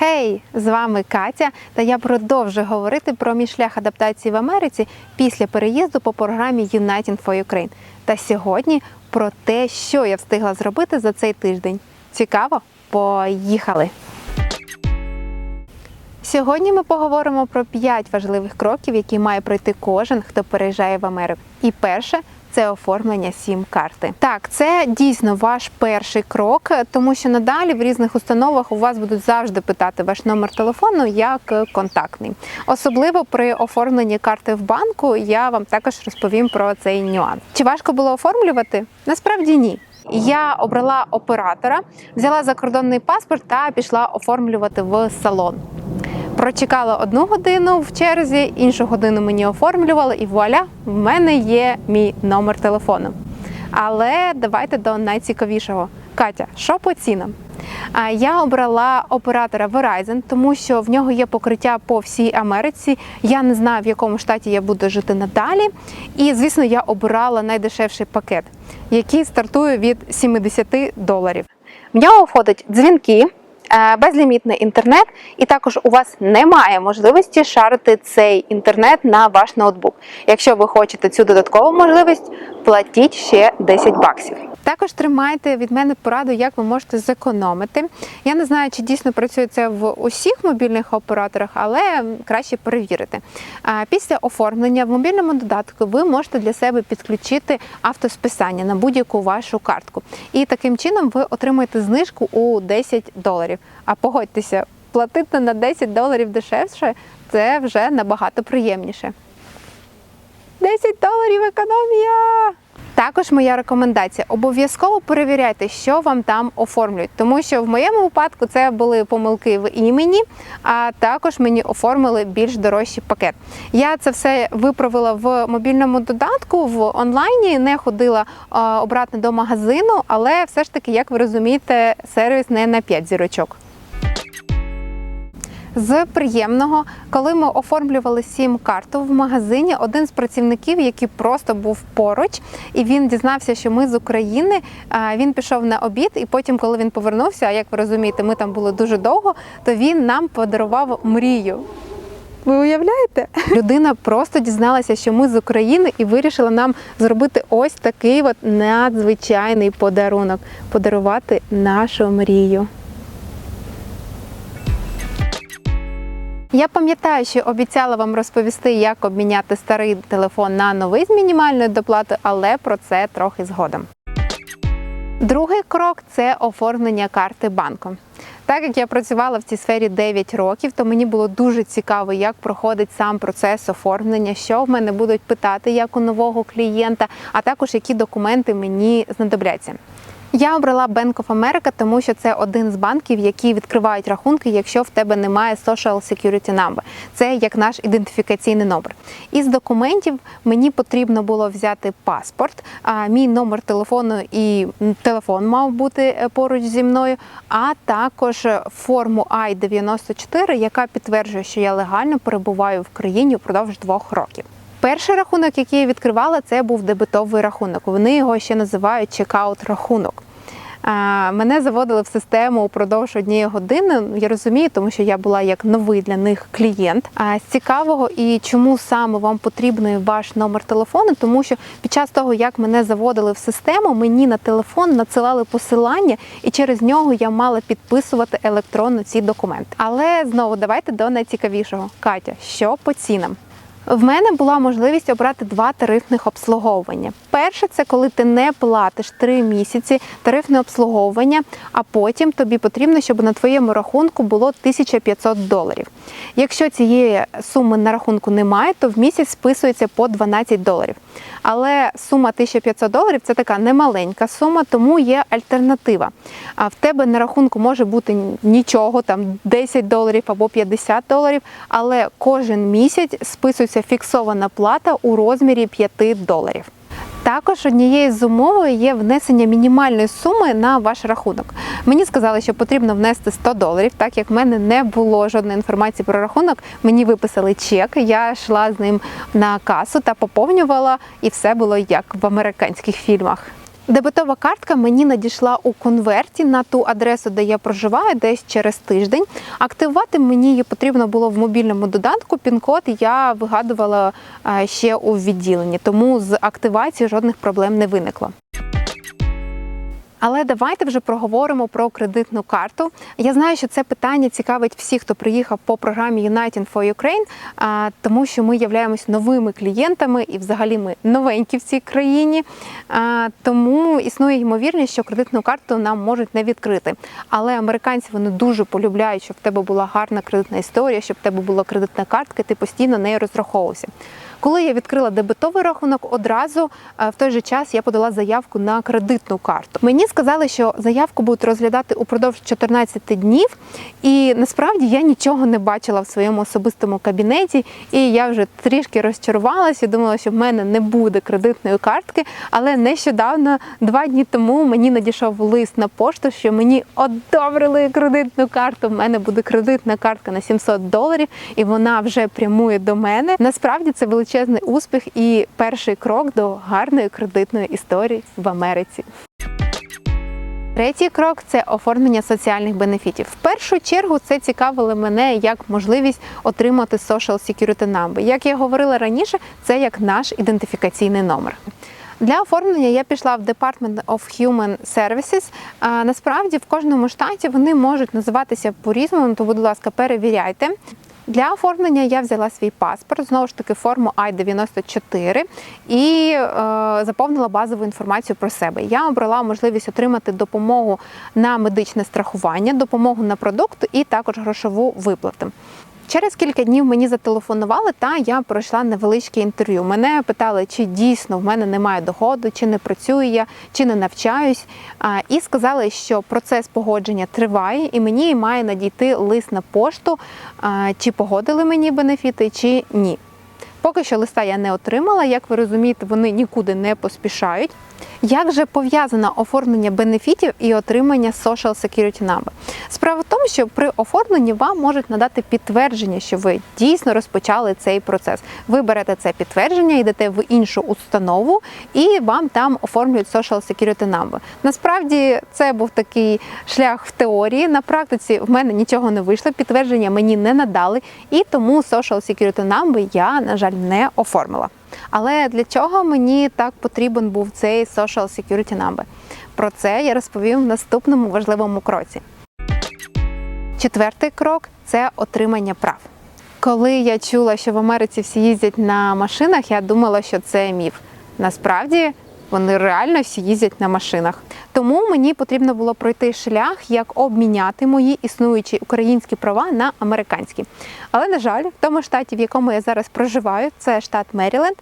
Хей, з вами Катя, та я продовжую говорити про мій шлях адаптації в Америці після переїзду по програмі Uniting for Ukraine. Та сьогодні про те, що я встигла зробити за цей тиждень. Цікаво? Поїхали! Сьогодні ми поговоримо про 5 важливих кроків, які має пройти кожен, хто переїжджає в Америку. І перше це оформлення сім-карти. Так, це дійсно ваш перший крок, тому що надалі в різних установах у вас будуть завжди питати ваш номер телефону як контактний. Особливо при оформленні карти в банку я вам також розповім про цей нюанс. Чи важко було оформлювати? Насправді ні. Я обрала оператора, взяла закордонний паспорт та пішла оформлювати в салон. Прочекала одну годину в черзі, іншу годину мені оформлювали, і вуаля, в мене є мій номер телефону. Але давайте до найцікавішого. Катя, що по цінам? Я обрала оператора Verizon, тому що в нього є покриття по всій Америці. Я не знаю, в якому штаті я буду жити надалі. І, звісно, я обирала найдешевший пакет, який стартує від 70 доларів. В нього входять дзвінки, безлімітний інтернет, і також у вас немає можливості шарити цей інтернет на ваш ноутбук. Якщо ви хочете цю додаткову можливість, платіть ще 10 баксів. Також тримайте від мене пораду, як ви можете зекономити. Я не знаю, чи дійсно працює це в усіх мобільних операторах, але краще перевірити. Після оформлення в мобільному додатку ви можете для себе підключити автосписання на будь-яку вашу картку. І таким чином ви отримаєте знижку у 10 доларів. А погодьтеся, платити на 10 доларів дешевше це вже набагато приємніше. 10 доларів економія! Також моя рекомендація: обов'язково перевіряйте, що вам там оформлюють, тому що в моєму випадку це були помилки в імені, а також мені оформили більш дорожчий пакет. Я це все виправила в мобільному додатку в онлайні, не ходила обратно до магазину, але все ж таки, як ви розумієте, сервіс не на 5 зірочок. З приємного, коли ми оформлювали сім карту в магазині, один з працівників, який просто був поруч, і він дізнався, що ми з України. Він пішов на обід, і потім, коли він повернувся, а як ви розумієте, ми там були дуже довго, то він нам подарував мрію. Ви уявляєте? Людина просто дізналася, що ми з України, і вирішила нам зробити ось такий от надзвичайний подарунок подарувати нашу мрію. Я пам'ятаю, що обіцяла вам розповісти, як обміняти старий телефон на новий з мінімальною доплатою, але про це трохи згодом. Другий крок це оформлення карти банку. Так як я працювала в цій сфері 9 років, то мені було дуже цікаво, як проходить сам процес оформлення, що в мене будуть питати як у нового клієнта, а також які документи мені знадобляться. Я обрала Bank of America, тому що це один з банків, які відкривають рахунки, якщо в тебе немає Social Security Number. Це як наш ідентифікаційний номер. Із документів мені потрібно було взяти паспорт, мій номер телефону і телефон мав бути е, поруч зі мною, а також форму I-94, яка підтверджує, що я легально перебуваю в країні впродовж двох років. Перший рахунок, який я відкривала, це був дебетовий рахунок. Вони його ще називають чекаут рахунок. Мене заводили в систему упродовж однієї години. Я розумію, тому що я була як новий для них клієнт. А з цікавого і чому саме вам потрібний ваш номер телефону, тому що під час того, як мене заводили в систему, мені на телефон надсилали посилання, і через нього я мала підписувати електронно ці документи. Але знову давайте до найцікавішого. Катя, що по цінам? В мене була можливість обрати два тарифних обслуговування. Перше це коли ти не платиш три місяці тарифне обслуговування, а потім тобі потрібно, щоб на твоєму рахунку було 1500 доларів. Якщо цієї суми на рахунку немає, то в місяць списується по 12 доларів. Але сума 1500 доларів це така немаленька сума, тому є альтернатива. А в тебе на рахунку може бути нічого, там 10 доларів або 50 доларів, але кожен місяць списується фіксована плата у розмірі 5 доларів. Також однією з умовою є внесення мінімальної суми на ваш рахунок. Мені сказали, що потрібно внести 100 доларів, так як в мене не було жодної інформації про рахунок. Мені виписали чек, я йшла з ним на касу та поповнювала, і все було як в американських фільмах. Дебетова картка мені надійшла у конверті на ту адресу, де я проживаю, десь через тиждень. Активувати мені її потрібно було в мобільному додатку. Пін-код я вигадувала е, ще у відділенні, тому з активації жодних проблем не виникло. Але давайте вже проговоримо про кредитну карту. Я знаю, що це питання цікавить всіх, хто приїхав по програмі United for Ukraine, тому що ми являємось новими клієнтами і взагалі ми новенькі в цій країні. Тому існує ймовірність, що кредитну карту нам можуть не відкрити. Але американці вони дуже полюбляють, щоб в тебе була гарна кредитна історія, щоб в тебе була кредитна картка, ти постійно нею розраховувався. Коли я відкрила дебетовий рахунок, одразу е, в той же час я подала заявку на кредитну карту. Мені сказали, що заявку будуть розглядати упродовж 14 днів, і насправді я нічого не бачила в своєму особистому кабінеті, і я вже трішки розчарувалася думала, що в мене не буде кредитної картки. Але нещодавно, два дні тому, мені надійшов лист на пошту, що мені одобрили кредитну карту. В мене буде кредитна картка на 700 доларів, і вона вже прямує до мене. Насправді це величезний успіх і перший крок до гарної кредитної історії в Америці. Третій крок це оформлення соціальних бенефітів. В першу чергу це цікавило мене як можливість отримати Social Security Number. Як я говорила раніше, це як наш ідентифікаційний номер. Для оформлення я пішла в Department of Human Services. А, насправді в кожному штаті вони можуть називатися по-різному, то, будь ласка, перевіряйте. Для оформлення я взяла свій паспорт, знову ж таки, форму I-94 і е, заповнила базову інформацію про себе. Я обрала можливість отримати допомогу на медичне страхування, допомогу на продукт і також грошову виплату. Через кілька днів мені зателефонували, та я пройшла невеличке інтерв'ю. Мене питали, чи дійсно в мене немає доходу, чи не працюю я, чи не навчаюсь. І сказали, що процес погодження триває, і мені має надійти лист на пошту, чи погодили мені бенефіти, чи ні. Поки що листа я не отримала. Як ви розумієте, вони нікуди не поспішають. Як же пов'язано оформлення бенефітів і отримання Social Security Number? Справа в тому, що при оформленні вам можуть надати підтвердження, що ви дійсно розпочали цей процес. Ви берете це підтвердження, йдете в іншу установу і вам там оформлюють Social Security Number. Насправді це був такий шлях в теорії. На практиці в мене нічого не вийшло, підтвердження мені не надали, і тому Social Security Number я, на жаль, не оформила. Але для чого мені так потрібен був цей Social Security Number? Про це я розповім в наступному важливому кроці. Четвертий крок це отримання прав. Коли я чула, що в Америці всі їздять на машинах, я думала, що це міф. Насправді вони реально всі їздять на машинах. Тому мені потрібно було пройти шлях, як обміняти мої існуючі українські права на американські. Але на жаль, в тому штаті, в якому я зараз проживаю, це штат Меріленд,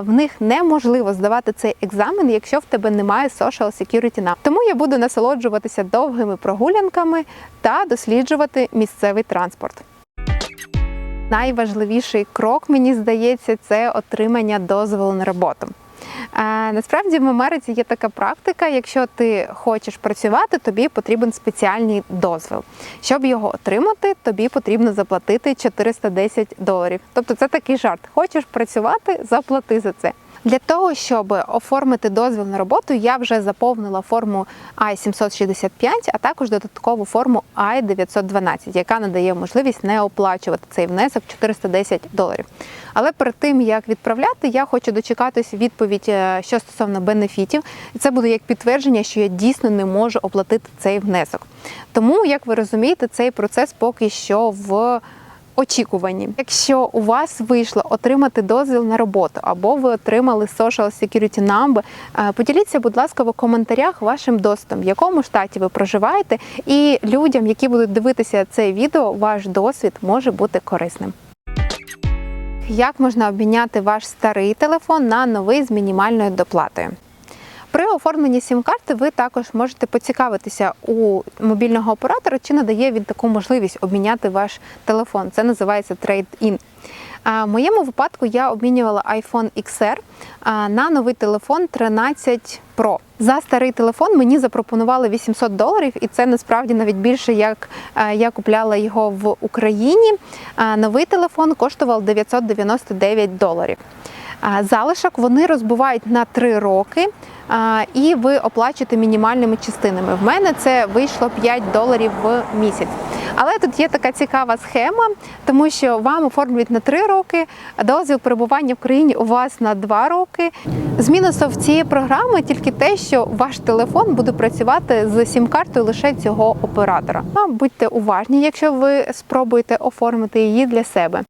в них неможливо здавати цей екзамен, якщо в тебе немає Social Security Number. Тому я буду насолоджуватися довгими прогулянками та досліджувати місцевий транспорт. Найважливіший крок, мені здається, це отримання дозволу на роботу. Насправді в Америці є така практика, якщо ти хочеш працювати, тобі потрібен спеціальний дозвіл. Щоб його отримати, тобі потрібно заплатити 410 доларів. Тобто це такий жарт. Хочеш працювати, заплати за це. Для того, щоб оформити дозвіл на роботу, я вже заповнила форму I-765, а також додаткову форму I-912, яка надає можливість не оплачувати цей внесок 410 доларів. Але перед тим як відправляти, я хочу дочекатись відповідь, е, що стосовно бенефітів, це буде як підтвердження, що я дійсно не можу оплатити цей внесок. Тому, як ви розумієте, цей процес поки що в очікуванні. Якщо у вас вийшло отримати дозвіл на роботу або ви отримали Social Security Number, е, поділіться, будь ласка, в коментарях вашим досвідом, в якому штаті ви проживаєте, і людям, які будуть дивитися це відео, ваш досвід може бути корисним. Як можна обміняти ваш старий телефон на новий з мінімальною доплатою? При оформленні сім-карти ви також можете поцікавитися у мобільного оператора, чи надає він таку можливість обміняти ваш телефон. Це називається trade-in. В моєму випадку я обмінювала iPhone XR на новий телефон 13 Pro. За старий телефон мені запропонували 800 доларів, і це насправді навіть більше, як я купляла його в Україні. Новий телефон коштував 999 доларів. Залишок вони розбивають на 3 роки. І ви оплачуєте мінімальними частинами. В мене це вийшло 5 доларів в місяць. Але тут є така цікава схема, тому що вам оформлюють на 3 роки, дозвіл перебування в країні у вас на 2 роки. З мінусів цієї програми тільки те, що ваш телефон буде працювати з сім-картою лише цього оператора. А будьте уважні, якщо ви спробуєте оформити її для себе.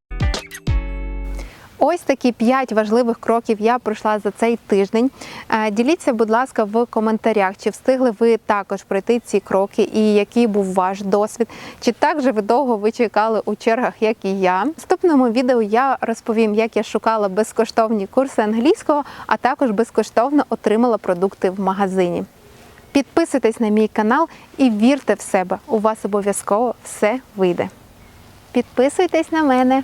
Ось такі 5 важливих кроків я пройшла за цей тиждень. Е, Діліться, будь ласка, в коментарях, чи встигли ви також пройти ці кроки, і який був ваш досвід, чи так же ви довго ви чекали у чергах, як і я. В наступному відео я розповім, як я шукала безкоштовні курси англійського, а також безкоштовно отримала продукти в магазині. Підписуйтесь на мій канал і вірте в себе. У вас обов'язково все вийде. Підписуйтесь на мене.